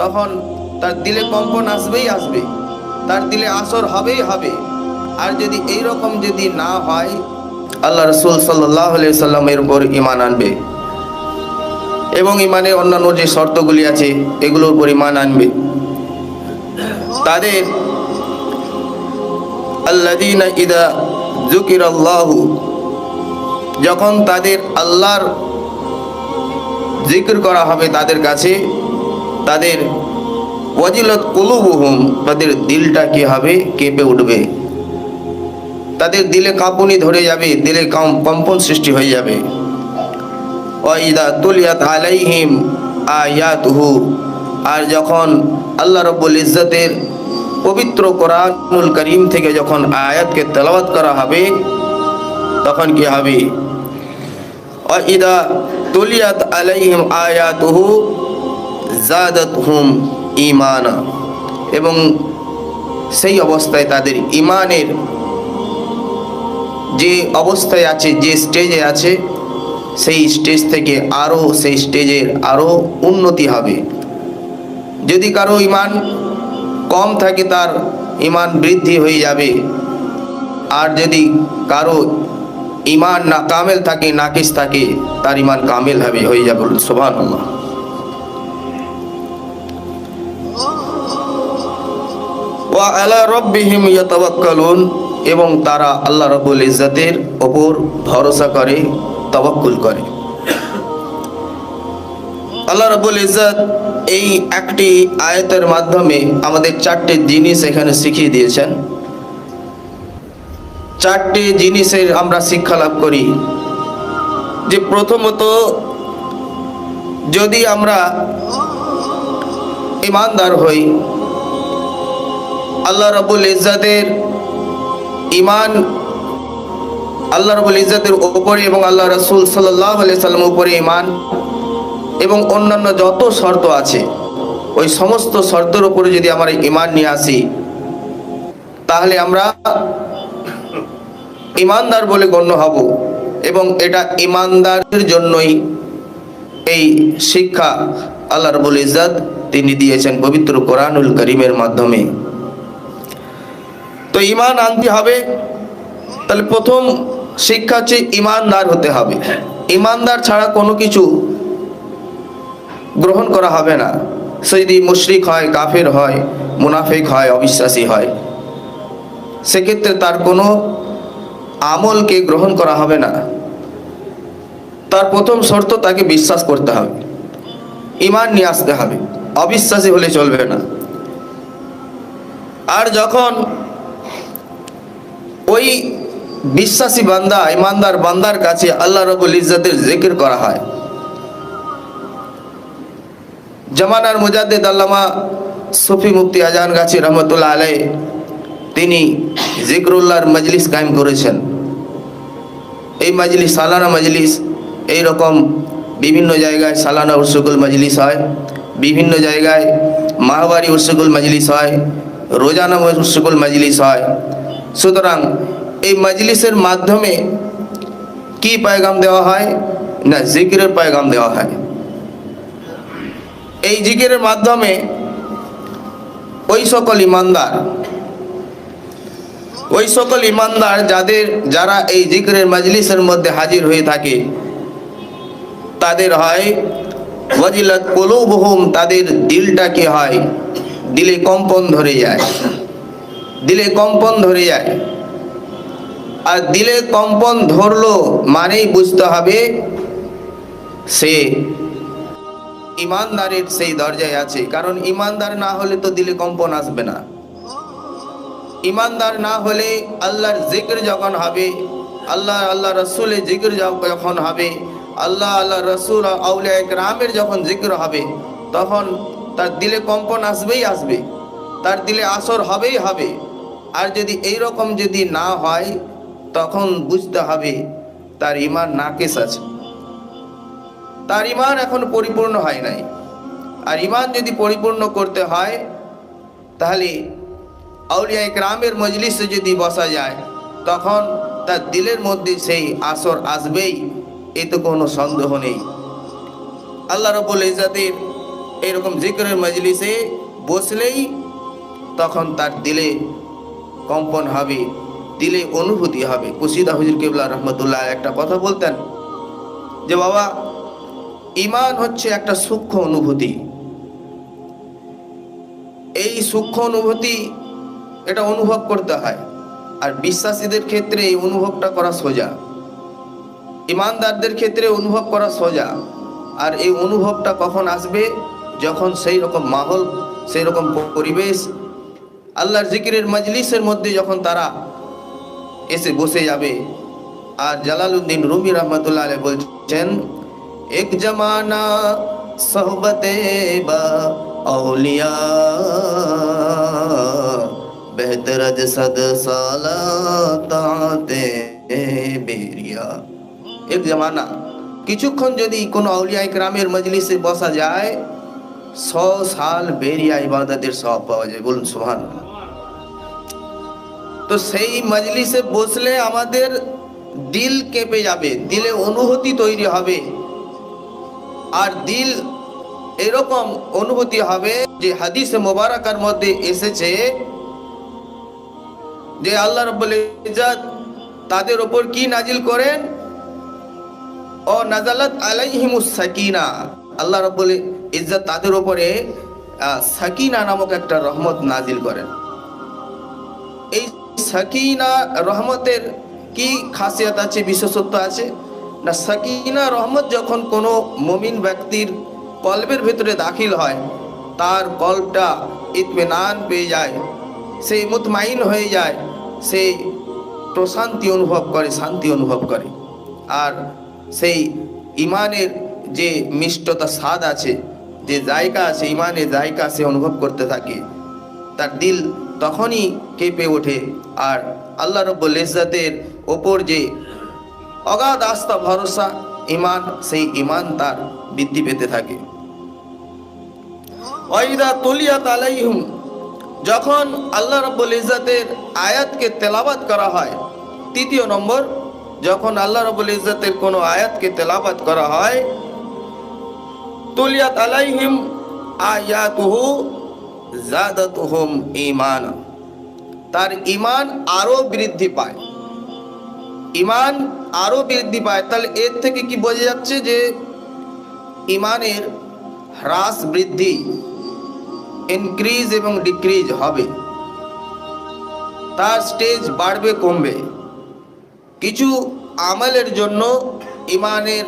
তখন তার দিলে কম্পন আসবেই আসবে, তার দিলে আসর হবেই হবে। আর যদি এই রকম যদি না হয়, আল্লাহ রসুল সাল্লাহ সাল্লামের উপর ইমান আনবে। এবং ইমানের অন্যান্য যে শর্তগুলি আছে, এগুলোর উপর ইমান আনবে। তাদের আল্লাদিনা ইদা জুকির আল্লাহু যখন তাদের আল্লাহর জিকির করা হবে তাদের কাছে তাদের ওয়াজিলত কুলুবুহুম, তাদের দিলটা কি হবে? কেঁপে উঠবে। তাদের দিলে কাঁপুনি ধরে যাবে, দিলে কম- কম্পন সৃষ্টি হয়ে যাবে। ওয়াইদা তুলিয়াত আলাইহিম আয়াতুহু, আর যখন আল্লাহ রব্বুল ইজ্জতের পবিত্র কোরআনুল করিম থেকে যখন আয়াতকে তেলাওয়াত করা হবে, তখন কি হবে? ওয়াইদা তুলিয়াত আলাইহিম আয়াতুহু জাদাতহুম ঈমানা। এবং সেই অবস্থায় তাদের ইমানের যে অবস্থায় আছে, যে স্টেজে আছে, সেই স্টেজ থেকে আরও সেই স্টেজের আরও উন্নতি হবে। যদি কারও ইমান কম থাকে, তার ইমান বৃদ্ধি হয়ে যাবে। আর যদি কারও ইমান না কামেল থাকে নাকিস থাকে, তার ইমান কামেল হবে, হয়ে যাবে সোভান ওয়া এবং তারা আল্লাহ রাব্বুল ইজ্জতের ওপর ভরসা করে, তাওয়াক্কুল করে। আল্লাহ রাব্বুল ইজ্জত এই একটি আয়াতের মাধ্যমে আমাদের চারটি জিনিস এখানে শিখিয়ে দিয়েছেন। চারটি জিনিসের আমরা শিক্ষা লাভ করি। যে প্রথমত, যদি আমরা ইমানদার হই আল্লাহ রবুল ইজ্জাতের ইমান আল্লাহ রবুল ইজ্জাতের উপরে এবং আল্লাহ রসুল সাল্লাহ সাল্লাম উপরে ইমান এবং অন্যান্য যত শর্ত আছে, ওই সমস্ত শর্তের উপরে যদি আমরা ইমান নিয়ে আসি, তাহলে আমরা ইমানদার বলে গণ্য হব এবং এটা ইমানদারের জন্যই এই শিক্ষা আল্লাহ রবুল ইজ্জাত তিনি দিয়েছেন পবিত্র কোরআনুল করিমের মাধ্যমে। তো ইমান আনতে হবে। তাহলে প্রথম শিক্ষা হচ্ছে ইমানদার হতে হবে। ইমানদার ছাড়া কোনো কিছু গ্রহণ করা হবে না। সে যদি মুশরিক হয়, কাফের হয়, মুনাফিক হয়, অবিশ্বাসী হয়। সেক্ষেত্রে তার কোনো আমলকে গ্রহণ করা হবে না। তার প্রথম শর্ত তাকে বিশ্বাস করতে হবে। ইমান নিয়ে আসতে হবে। অবিশ্বাসী হলে চলবে না। আর যখন ওই বিশ্বাসী বান্দা, ইমানদার বান্দার কাছে আল্লাহ রবুল ইজ্জতের জিকির করা হয়। জামানার মুজাদ্দিদ আল্লামা সুফি মুফতি আজান গাছি রহমতুল্লাহ আলাই তিনি জিক্রুল্লাহর মজলিস কায়েম করেছেন। এই মজলিস, সালানা মজলিস এই রকম বিভিন্ন জায়গায় সালানা উৎসকুল মজলিস হয়, বিভিন্ন জায়গায় মাহবারি উৎসকুল মজলিস হয়, রোজানা উৎসকুল মজলিস হয় সুতরাং এই মজলিসের মাধ্যমে কি পায়গাম দেওয়া হয়? না, জিকিরের পায়গাম দেওয়া হয়। এই জিকিরের মাধ্যমে ওই সকল ইমানদার, ওই সকল ইমানদার যাদের, যারা এই জিকিরের মজলিসের মধ্যে হাজির হয়ে থাকে, তাদের হয় ওয়াজিলাত কুলুবহুম, তাদের দিলটা কি হয়, দিলে কম্পন ধরে যায়। দিলে কম্পন ধরে যায়। আর দিলে কম্পন ধরলো মানেই বুঝতে হবে সে ইমানদারের সেই দরজায় আছে। কারণ ইমানদার না হলে তো দিলে কম্পন আসবে না। ইমানদার না হলে আল্লাহর জিকির যখন হবে, আল্লাহ আল্লাহ রসুলের জিকির যখন হবে, আল্লাহ আল্লাহ রসুল আউলিয়া একরামের যখন জিকির হবে, তখন তার দিলে কম্পন আসবেই আসবে। তার দিলে আসর হবেই হবে। আর যদি এই রকম যদি না হয়, তখন বুঝতে হবে তার ইমান নাকেশ আছে। তার ইমান এখন পরিপূর্ণ হয় নাই। আর ইমান যদি পরিপূর্ণ করতে হয়, তাহলে আউলিয়া ইকরামের মজলিসে যদি বসা যায়, তখন তার দিলের মধ্যে সেই আসর আসবেই এতে কোনো সন্দেহ নেই। আল্লাহ রবুল ইজাদের এরকম জিকরের মজলিসে বসলেই তখন তার দিলে কম্পন হবে, দিলে অনুভূতি হবে। কুশিদা হুজুর কেবলা রহমতুল্লাহ একটা কথা বলতেন যে, বাবা ইমান হচ্ছে একটা সূক্ষ্ম অনুভূতি। এই সূক্ষ্ম অনুভূতি এটা অনুভব করতে হয়, আর বিশ্বাসীদের ক্ষেত্রে এই অনুভবটা করা সোজা। ইমানদারদের ক্ষেত্রে অনুভব করা সোজা, আর এই অনুভবটা কখন আসবে? যখন সেই রকম মাহল সেই রকম পরিবেশ আল্লাহর জিকিরের মজলিসের মধ্যে যখন তারা এসে বসে যাবে, আর জালালউদ্দিন রুমি রহমতুল্লাহ আলী বলছেন, এক জমানা সোহবতে অলিয়া বেহতরজ সদ সালা বেরিয়া। এক জমানা, কিছুক্ষণ যদি কোনো আউলিয়া গ্রামের মজলিসে বসা যায়, শ সাল বেরিয়া ইবাদতের সব পাওয়া যায়। বলুন সুহান তো সেই মজলিসে বসলে আমাদের দিল কেঁপে যাবে দিলে অনুভূতি তৈরি হবে। আর দিল এরকম অনুভূতি হবে যে হাদিসে মোবারকার মধ্যে এসেছে যে আল্লাহ রব্বুল ইজ্জত তাদের উপর কি নাজিল করেন? ও নাজালাত আলাইহিমুস সাকিনা। আল্লাহ রব্বুল ইজ্জত তাদের আহ, সাকিনা নামক একটা রহমত নাজিল করেন। এই সাকিনা রহমতের কি খাসিয়াত আছে, বিশেষত্ব আছে? না, সাকিনা রহমত যখন কোনো মমিন ব্যক্তির কল্পের ভিতরে দাখিল হয়, তার কল্পটা ইতমেনান পেয়ে যায়, সে মুতমাইন হয়ে যায়, সে প্রশান্তি অনুভব করে, শান্তি অনুভব করে। আর সেই ইমানের যে মিষ্টতা স্বাদ আছে, যে জায়গা আছে, ইমানের জায়গা সে অনুভব করতে থাকে, তার দিল তখনই কেঁপে ওঠে। আর আল্লাহ রব্বুল ইজ্জতের ওপর যে অগাধ আস্থা, ভরসা ইমান সেই ইমান তার বৃদ্ধি পেতে থাকে। যখন আল্লাহ রব্বুল ইজ্জতের আয়াতকে তেলাবাত করা হয়, তৃতীয় নম্বর, যখন আল্লাহ রব্বুল ইজ্জতের কোনো আয়াতকে তেলাবাত করা হয়, তুলিয়াত আলাইহিম আয়াতুহু জাদাতুহুম ঈমান। তার ঈমান আরও বৃদ্ধি পায়। ঈমান আরও বৃদ্ধি পায়। তাহলে এর থেকে কি বোঝা যাচ্ছে যে ঈমানের হ্রাস, বৃদ্ধি ইনক্রিজ এবং ডিক্রিজ হবে। তার স্টেজ বাড়বে, কমবে। কিছু আমলের জন্য ইমানের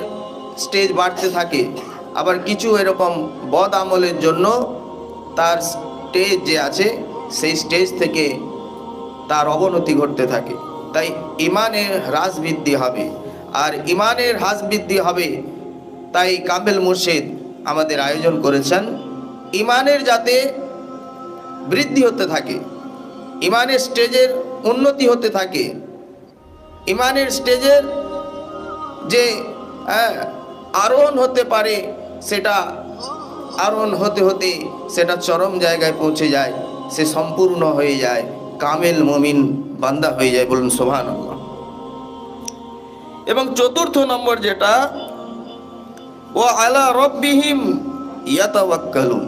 স্টেজ বাড়তে থাকে। আবার কিছু এরকম বদ আমলের জন্য তার স্টেজ যে আছে সেই স্টেজ থেকে তার অবনতি ঘটতে থাকে। তাই ইমানের হ্রাস বৃদ্ধি হবে। আর ইমানের হ্রাস বৃদ্ধি হবে তাই কামেল মুর্শিদ আমাদের আয়োজন করেছেন। ইমানের যাতে বৃদ্ধি হতে থাকে ইমানের স্টেজের উন্নতি হতে থাকে ইমানের স্টেজের যে হ্যাঁ, আরোহণ হতে পারে সেটা আরোহণ হতে হতে সেটা চরম জায়গায় পৌঁছে যায়, সে সম্পূর্ণ হয়ে যায়, কামেল মমিন বান্দা হয়ে যায় বলুন সোভান এবং চতুর্থ নম্বর যেটা, ও আলা রব্বিহিম ইয়াতাওয়াক্কালুন।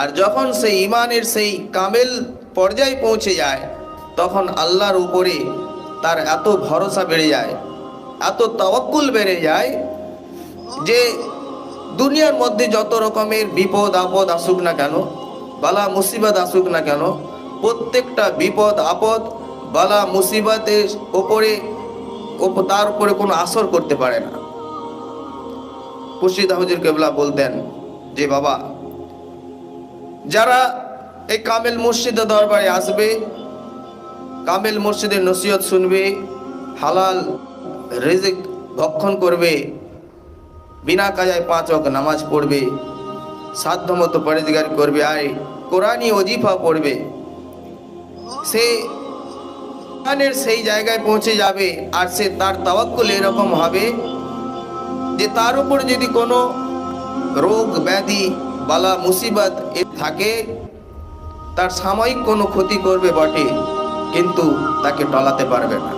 আর যখন সেই ইমানের সেই কামেল পর্যায়ে পৌঁছে যায়, তখন আল্লাহর উপরে তার এত ভরসা বেড়ে যায়, এত তাওয়াক্কুল বেড়ে যায় যে দুনিয়ার মধ্যে যত রকমের বিপদ, আপদ আসুক না কেন, বালা মুসিবত আসুক না কেন, প্রত্যেকটা বিপদ, আপদ, বালা মুসিবতের ওপরে, ওপ- তার উপরে কোনো আসর করতে পারে না। খুরশিদ হুজুর কেবলা বলতেন যে, বাবা, যারা এই কামেল মুর্শিদের দরবারে আসবে, কামেল মুর্শিদের নসিহত শুনবে, হালাল রিজিক ভক্ষণ করবে বিনা কাজায় পাঁচ অক নামাজ পড়বে, সাধ্যমতো পরেজগার করবে, আর কোরআনই অজিফা পড়বে। সে কোরআনের সেই জায়গায় পৌঁছে যাবে, আর সে তার তাওয়াক্কুল এরকম হবে যে তার উপর যদি কোনো রোগ, ব্যাধি, বালা, মুসিবত এ থাকে, তার সাময়িক কোনো ক্ষতি করবে বটে, কিন্তু তাকে টলাতে পারবে না।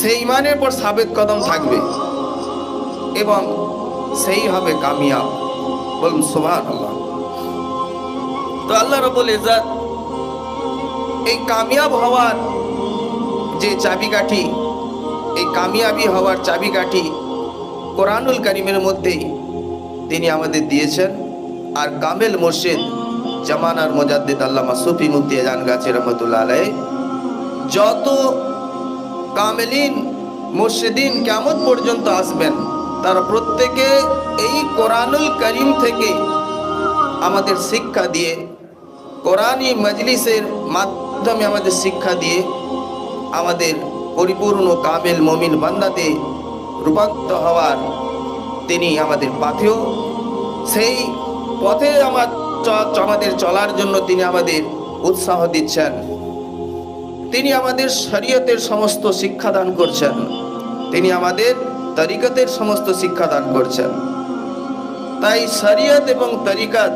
সেই ইমানের পর সাবেত কদম থাকবে। এবং সেই হবে কামিয়াব। বলুন সুবহান আল্লাহ তো আল্লাহ রবুল ইজাত এই কামিয়াব হওয়ার যে চাবিকাঠি, এই কামিয়াবি হওয়ার চাবিকাঠি কোরআনুল করিমের মধ্যেই তিনি আমাদের দিয়েছেন। আর কামেল মসজিদ জামানার মোজাদ্দিদ আল্লামা সুফি মুফতি জান গাছে রহমতুল্লাহ আলাই যত কামেলিন, মুর্শিদিন কেমন পর্যন্ত আসবেন তারা প্রত্যেকে এই কোরআনুল করিম থেকে আমাদের শিক্ষা দিয়ে কোরআনী মজলিসের মাধ্যমে আমাদের শিক্ষা দিয়ে আমাদের পরিপূর্ণ কামেল মমিন বান্দাতে রূপান্তর হওয়ার তিনি আমাদের পাথেও সেই পথে আমার আমাদের চলার জন্য তিনি আমাদের উৎসাহ দিচ্ছেন। তিনি আমাদের শরীয়তের সমস্ত শিক্ষা দান করছেন। তিনি আমাদের তরিকতের সমস্ত শিক্ষা দান করছেন। তাই শরীয়ত এবং তরিকাত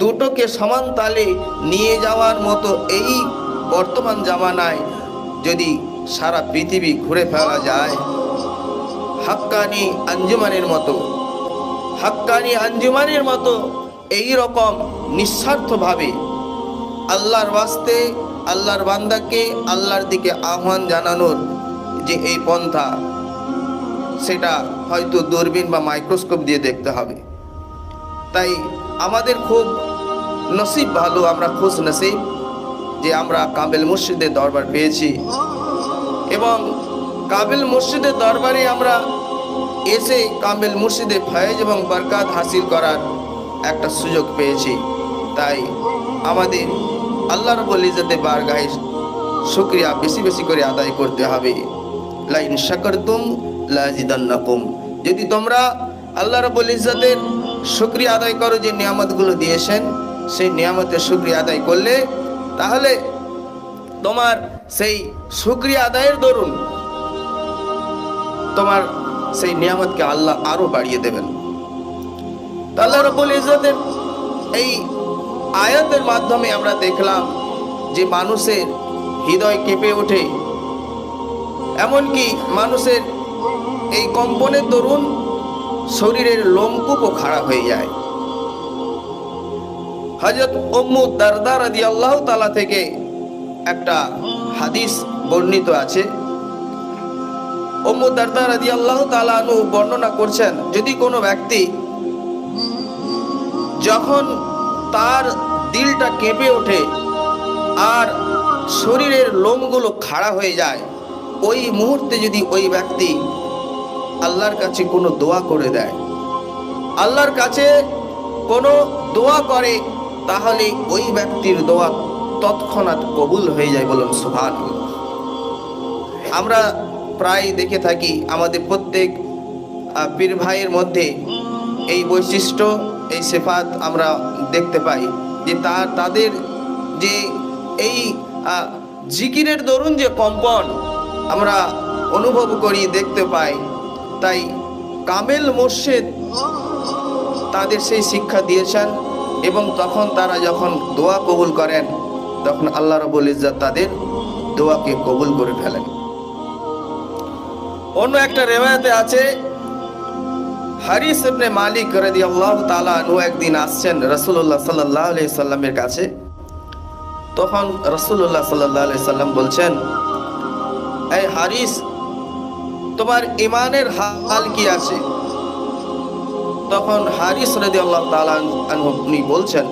দুটোকে সমান তালে নিয়ে যাওয়ার মতো এই বর্তমান জামানায় যদি সারা পৃথিবী ঘুরে ফেলা যায়, হাক্কানি আঞ্জুমানের মতো, হাক্কানি আঞ্জুমানের মতো এই রকম নিঃস্বার্থভাবে আল্লাহর বাস্তে, আল্লাহর বান্দাকে আল্লাহর দিকে আহ্বান জানানোর যে এই পন্থা সেটা হয়তো দূরবীন বা মাইক্রোস্কোপ দিয়ে দেখতে হবে। তাই আমাদের খুব নসিব ভালো আমরা খুশ নসিব যে আমরা কাবেল মসজিদের দরবার পেয়েছি। এবং কাবেল মুর্শিদের দরবারে আমরা এসে কাবেল মুর্শিদে ফয়েজ এবং বরকাত হাসিল করার একটা সুযোগ পেয়েছি। তাই আমাদের আল্লাহ রবুল ইজতে বারগাহে শুক্রিয়া বেশি বেশি করে আদায় করতে হবে। লাইন শাকরতুম লাজিদান্নাকুম। যদি তোমরা আল্লাহ রবুল ইজতের শুক্রিয়া আদায় করো যে নিয়ামতগুলো দিয়েছেন, সেই নিয়ামতের শুক্রিয়া আদায় করলে তাহলে তোমার সেই শুক্রিয়া আদায়ের দরুন তোমার সেই নিয়ামতকে আল্লাহ আরও বাড়িয়ে দেবেন। আল্লাহ রবুল ইজতের এই আয়াতের মাধ্যমে আমরা দেখলাম যে মানুষের হৃদয় কেঁপে ওঠে। এমনকি মানুষের এই কম্পনের দরুন শরীরের লোমকূপও খাড়া হয়ে যায়। হজরত উম্মু দারদা আদি আল্লাহ তালা থেকে একটা হাদিস বর্ণিত আছে। উম্মু দারদা আদি আল্লাহ তালানু বর্ণনা করছেন, যদি কোনো ব্যক্তি যখন তার দিলটা কেঁপে ওঠে আর শরীরের লোমগুলো খাড়া হয়ে যায়, ওই মুহূর্তে যদি ওই ব্যক্তি আল্লাহর কাছে কোনো দোয়া করে দেয়। আল্লাহর কাছে কোনো দোয়া করে, তাহলে ওই ব্যক্তির দোয়া তৎক্ষণাৎ কবুল হয়ে যায় বলুন সুভান আমরা প্রায় দেখে থাকি আমাদের প্রত্যেক পীর ভাইয়ের মধ্যে এই বৈশিষ্ট্য, এই সেফাত আমরা দেখতে পাই যে তার তাদের যে এই জিকিরের দরুন যে কম্পন আমরা অনুভব করি, দেখতে পাই। তাই কামেল মোর্শেদ তাদের সেই শিক্ষা দিয়েছেন এবং তখন তারা যখন দোয়া কবুল করেন, তখন আল্লাহ রবুল ইজ্জত তাদের দোয়াকে কবুল করে ফেলেন। অন্য একটা রেওয়ায়তে আছে, হারিস ইবনে মালিক রাদিয়াল্লাহু তালা আনহু একদিন আসছেন রাসূলুল্লাহ সাল্লাল্লাহু আলাইহি সাল্লামের কাছে। তখন রসুল্লাহ সাল্লাল্লাহু আলাইহি সাল্লাম বলছেন, এই হারিস তোমার ইমানের হাল কি আছে? তখন হারিস তাআলা আনহু, উনি বলছেন,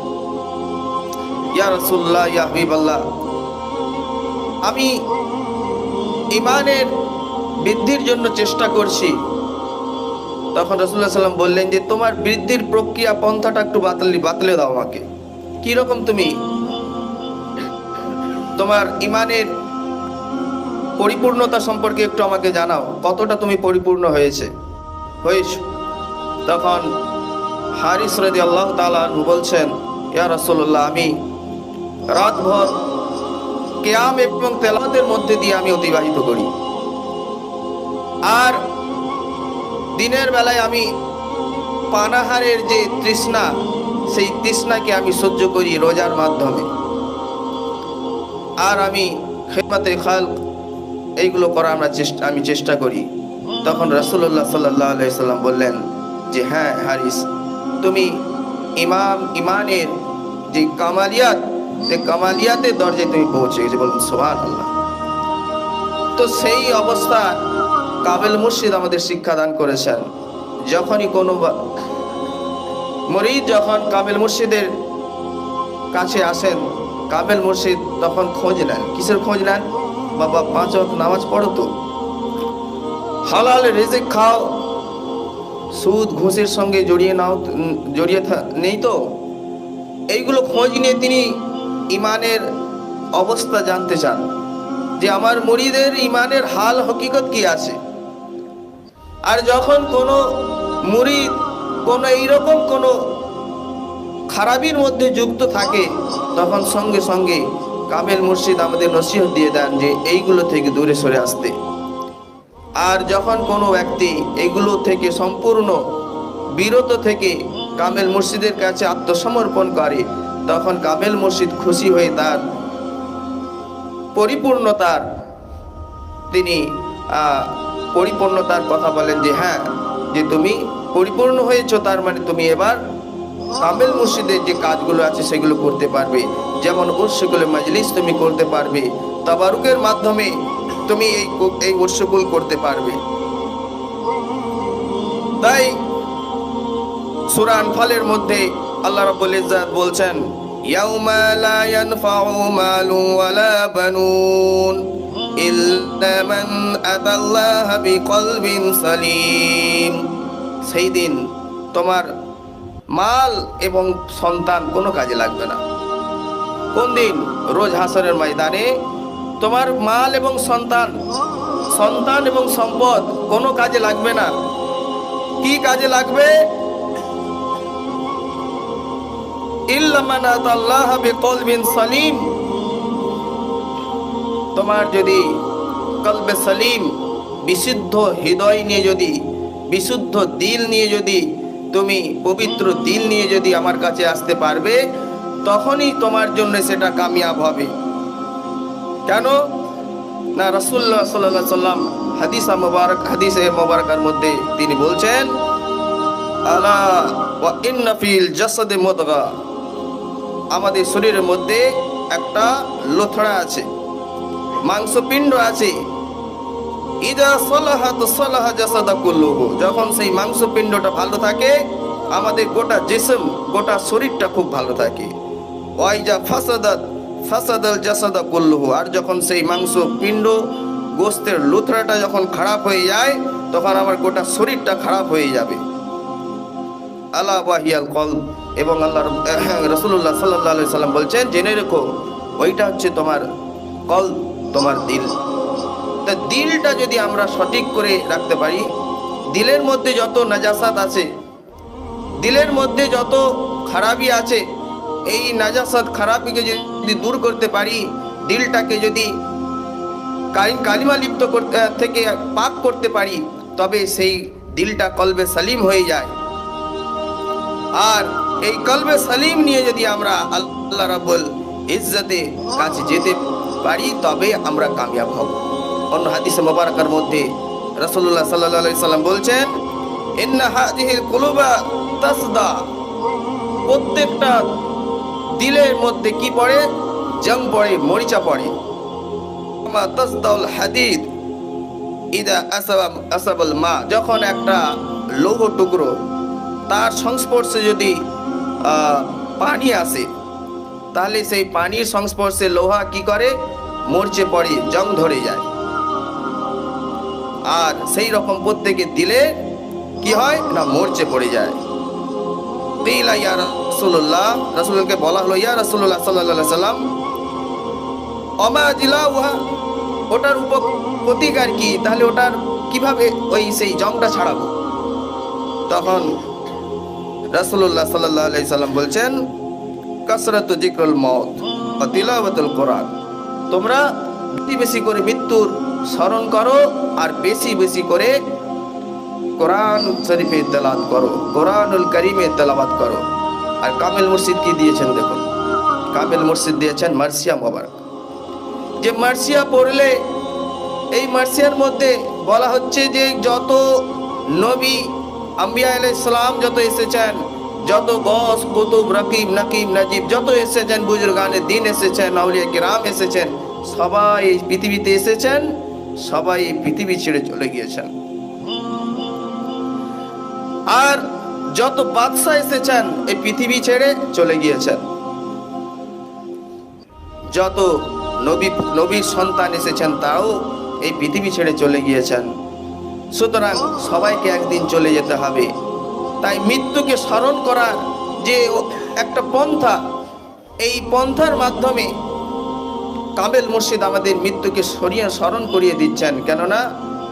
ইয়া রাসূলুল্লাহ, ইয়া হাবিবাল্লাহ, আমি ইমানের বৃদ্ধির জন্য চেষ্টা করছি। তখন রসুল্লাহ সাল্লাম বললেন যে, তোমার বৃদ্ধির প্রক্রিয়া পন্থাটা একটু বাতলি বাতলে দাও আমাকে। কি রকম তুমি? তোমার ইমানের পরিপূর্ণতা সম্পর্কে একটু আমাকে জানাও, কতটা তুমি পরিপূর্ণ হয়েছে? হয়েছ। তখন হারিস রদি আল্লাহ তালা বলছেন, ইয়া রসুল্লাহ আমি রাতভর কেয়াম এবং তেলাতের মধ্যে দিয়ে আমি অতিবাহিত করি। আর দিনের বেলায় আমি পানাহারের যে তৃষ্ণা, সেই তৃষ্ণাকে আমি সহ্য করি রোজার মাধ্যমে। আর আমি খেদমাতে খাল এইগুলো করা আমরা চেষ্টা আমি চেষ্টা করি। তখন রাসুল্লাহ সাল্লাহ আলাইসাল্লাম বললেন যে হ্যাঁ হারিস, তুমি ইমাম ইমানের যে কামালিয়াত সে কামালিয়াতের দরজায় তুমি পৌঁছে গেছে। বলুন সোহান আল্লাহ তো সেই অবস্থা কাবেল মুর্শিদ আমাদের শিক্ষাদান করেছেন। যখনই কোনো মরিদ যখন কাবেল মুর্শিদের কাছে আসেন, কাবেল মুর্শিদ তখন খোঁজ নেন। কিসের খোঁজ নেন? বাবা, পাঁচ নামাজ পড়ো তো। হালাল রিজিক খাও। সুদ, ঘুষের সঙ্গে জড়িয়ে নাও জড়িয়ে নেই তো। এইগুলো খোঁজ নিয়ে তিনি ইমানের অবস্থা জানতে চান যে আমার মুড়িদের ইমানের হাল, হকিকত কি আছে? আর যখন কোনো মুরিদ কোনো এইরকম কোনো খারাপির মধ্যে যুক্ত থাকে, তখন সঙ্গে সঙ্গে কামেল মুর্শিদ আমাদের নসিহত দিয়ে দেন যে এইগুলো থেকে দূরে সরে আসতে। আর যখন কোনো ব্যক্তি এগুলো থেকে সম্পূর্ণ বিরত থেকে কামেল মুর্শিদের কাছে আত্মসমর্পণ করে, তখন কামেল মুর্শিদ খুশি হয়ে তার পরিপূর্ণতার তিনি পরিপূর্ণতার কথা বলেন যে হ্যাঁ যে তুমি পরিপূর্ণ হয়েছো, তার মানে তুমি এবার কামেল মুর্শিদের যে কাজগুলো আছে সেগুলো করতে পারবে। যেমন উৎসগুলো মাজলিস তুমি করতে পারবে। তাবারুকের মাধ্যমে তুমি এই এই উৎসগুলো করতে পারবে। তাই সূরা আনফালের মধ্যে আল্লাহ রাব্বুল ইজ্জাত বলছেন, ইয়াউমা লা ইয়ানফাউ মালু ওয়ালা বানুন ইল্লা মান আতাল্লাহা বিকলবিন সালিম। সেই দিন তোমার মাল এবং সন্তান কোনো কাজে লাগবে না। কোন দিন রোজ হাসরের ময়দানে তোমার মাল এবং সন্তান সন্তান এবং সম্পদ কোনো কাজে লাগবে না। কি কাজে লাগবে? সালিম। তোমার যদি কলবে সালিম, বিশুদ্ধ হৃদয় নিয়ে যদি, বিশুদ্ধ দিল নিয়ে যদি তুমি পবিত্র দিল নিয়ে যদি আমার কাছে আসতে পারবে, তখনই তোমার জন্য সেটা কামিয়াব হবে। কেন? না, রাসূলুল্লাহ সাল্লাল্লাহু আলাইহি সাল্লাম হাদিসা মুবারক, হাদিসে মুবারকার মধ্যে তিনি বলছেন, আলা ওয়া ইন্না ফিল জাসাদে মুদগা। আমাদের শরীরের মধ্যে একটা লোথড়া আছে, মাংসপিণ্ড আছে ইদা সলাহাত সলাহা জাসাদা কুল্লুহু। যখন সেই মাংসপিণ্ডটা ভালো থাকে, আমাদের গোটা জিসম, গোটা শরীরটা খুব ভালো থাকে। ওয়াইজা ফাসাদাত ফাসাদাল জাসাদা কুল্লুহু। আর যখন সেই মাংস পিণ্ড গোস্তের লুথরাটা যখন খারাপ হয়ে যায়, তখন আমার গোটা শরীরটা খারাপ হয়ে যাবে। আলা ওয়াহিয়াল কল এবং আল্লাহ রসুল্লাহ সাল্লাহ সাল্লাম বলছেন, জেনে রেখো, ওইটা হচ্ছে তোমার কল তোমার দিল। তা দিলটা যদি আমরা সঠিক করে রাখতে পারি, দিলের মধ্যে যত নাজাসাত আছে, দিলের মধ্যে যত খারাপি আছে, এই নাজাসাত খারাপিকে যদি দূর করতে পারি, দিলটাকে যদি কালি- কালিমা লিপ্ত করতে থেকে পাক করতে পারি, তবে সেই দিলটা কলবে সালিম হয়ে যায়। আর এই কলবে সালিম নিয়ে যদি আমরা আল্লাহ রাব্বুল ইজ্জতে কাছে যেতে পারি, তবে আমরা কামিয়াব হব। অন্য হাদিসে মোবারকার মধ্যে রাসূলুল্লাহ সাল্লাল্লাহু আলাইহি সাল্লাম বলছেন, ইন্না হাযিহিল কুলুবা তাসদা। প্রত্যেকটা দিলের মধ্যে কি পড়ে? জং পড়ে, মরিচা পড়ে। তাসদাউল হাদিদ ইদা আসাবা, আসাবাল মা। যখন একটা লৌহ টুকরো, তার সংস্পর্শে যদি পানি আসে, তাহলে সেই পানির সংস্পর্শে লোহা কি করে? মরচে পড়ে, জং ধরে যায়। আর সেই রকম প্রত্যেকে দিলে কি হয়? না মরচে পড়ে যায়। ইয়া রাসূলুল্লাহ, রাসূলকে বলা হলো, ইয়া রাসূলুল্লাহ সাল্লাল্লাহু আলাইহি সাল্লাম অমা জিলাউহা, ওটার উপ প্রতিকার কি? তাহলে ওটার কীভাবে ওই সেই জংটা ছাড়াবো? তখন রাসূলুল্লাহ সাল্লাল্লাহু আলাইহি সাল্লাম বলছেন, কাসরাতু যিকরুল মউত ওয়া তিলাওয়াতুল কোরআন, তোমরা বেশি করে মৃত্যুর স্মরণ করো আর বেশি বেশি করে কোরআন শরীফে তেলাওয়াত করো, কোরআনুল কারীমে তেলাওয়াত করো। আর কামিল মুর্শিদ কি দিয়েছেন দেখুন? কামিল মুর্শিদ দিয়েছেন মার্সিয়া মোবারক। যে মার্সিয়া পড়লে এই মার্সিয়ার মধ্যে বলা হচ্ছে যে যত নবী আম্বিয়া ইসলাম যত এসেছেন, যত গস কুতুব, রকিব, নকিব, নাজিব যত এসেছেন, বুজুর্গানে দিন এসেছেন, আউলিয়া কিরাম এসেছেন, সবাই এই পৃথিবীতে এসেছেন। সবাই এই পৃথিবী ছেড়ে চলে গিয়েছেন। আর যত বাদশাহ এসেছেন, এই পৃথিবী ছেড়ে চলে গিয়েছেন। যত নবী, নবীর সন্তান এসেছেন, তাও এই পৃথিবী ছেড়ে চলে গিয়েছেন। সুতরাং সবাইকে একদিন চলে যেতে হবে। তাই মৃত্যুকে স্মরণ করার যে একটা পন্থা, এই পন্থার মাধ্যমে কামেল মুর্শিদ আমাদের মৃত্যুকে সরিয়ে স্মরণ করিয়ে দিচ্ছেন। কেননা,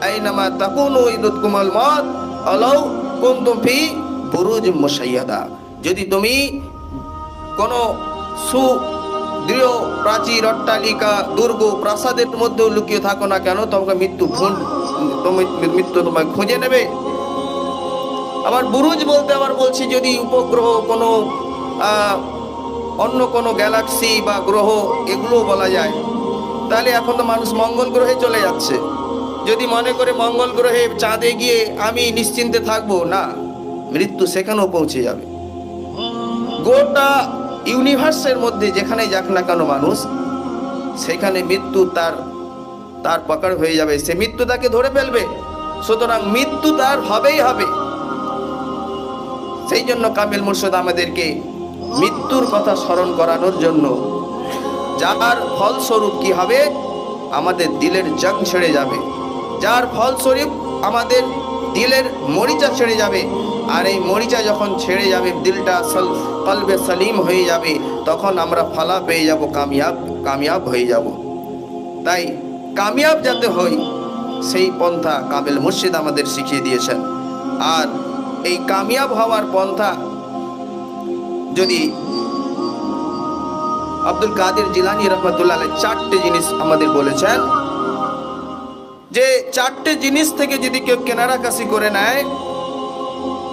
আইনামা তাকুন ইদুত কুমল মত অলৌ কুন্তুম ফি বুরুজ মুসাইয়াদা যদি তুমি কোনো সু দৃঢ় প্রাচীর অট্টালিকা, দুর্গ, প্রাসাদের মধ্যেও লুকিয়ে থাকো না কেন, তোমাকে মৃত্যু খুন তুমি মৃত্যু তোমায় খুঁজে নেবে। আবার বুরুজ বলতে আবার বলছি, যদি উপগ্রহ কোনো অন্য কোনো গ্যালাক্সি বা গ্রহ এগুলো বলা যায়। তাহলে এখন তো মানুষ মঙ্গল গ্রহে চলে যাচ্ছে। যদি মনে করে মঙ্গল গ্রহে চাঁদে গিয়ে আমি নিশ্চিন্তে থাকব, না, মৃত্যু সেখানেও পৌঁছে যাবে। গোটা ইউনিভার্সের মধ্যে যেখানে যাক না কেন মানুষ, সেখানে মৃত্যু তার তার পকড় হয়ে যাবে। সে মৃত্যু তাকে ধরে ফেলবে। সুতরাং মৃত্যু তার হবেই হবে। সেই জন্য কামিল মুর্শিদ আমাদেরকে মৃত্যুর কথা স্মরণ করানোর জন্য। যার ফলস্বরূপ কি হবে? আমাদের দিলের জং ছেড়ে যাবে। যার ফলস্বরূপ আমাদের দিলের মরিচা ছেড়ে যাবে। আর এই মরিচা যখন ছেড়ে যাবে, দিলটা সল কলবে সলিম হয়ে যাবে, তখন আমরা ফালা পেয়ে যাব, কামিয়াব কামিয়াব হয়ে যাব। তাই কামিয়াব যাতে হই সেই পন্থা কাবিল মুর্শিদ আমাদের শিখিয়ে দিয়েছেন। আর এই কামিয়াব হওয়ার পন্থা যদি আব্দুল কাদের জিলানি রহমতুল্লাহ চারটে জিনিস আমাদের বলেছেন, যে চারটে জিনিস থেকে যদি কেউ কেনারাকাশি করে নেয়,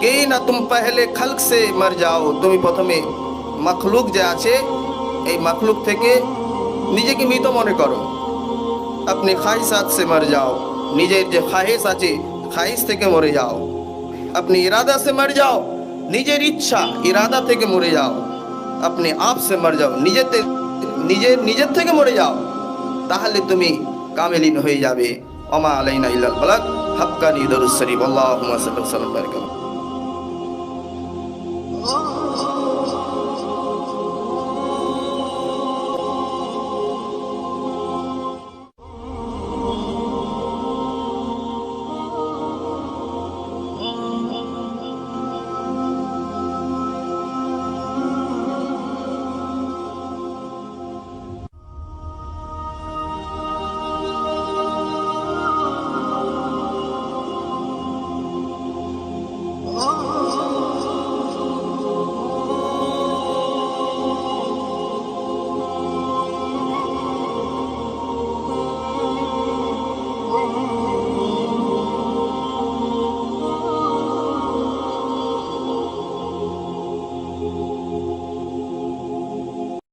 কে না তুম পহলে খালক সে মর যাও, তুমি প্রথমে মখলুক যে আছে, এই মখলুক থেকে নিজেকে মৃত মনে করো। আপনি খাহিসাত সে মর যাও, নিজের যে খাহেস আছে খাহিস থেকে মরে যাও। আপনি ইরাদা সে মর যাও নিজের ইচ্ছা, ইরাদা থেকে মরে যাও। আপনি আপসে মর যাও। নিজের নিজের নিজের থেকে মরে যাও। তাহলে তুমি কামেলিন হয়ে যাবে। অমা আলাইনা ইল্লাল বালাক। হাক্কানি দরুস শরীফ। আল্লাহুম্মা সাল্লাল্লাহু আলাইহি ওয়া সাল্লাম।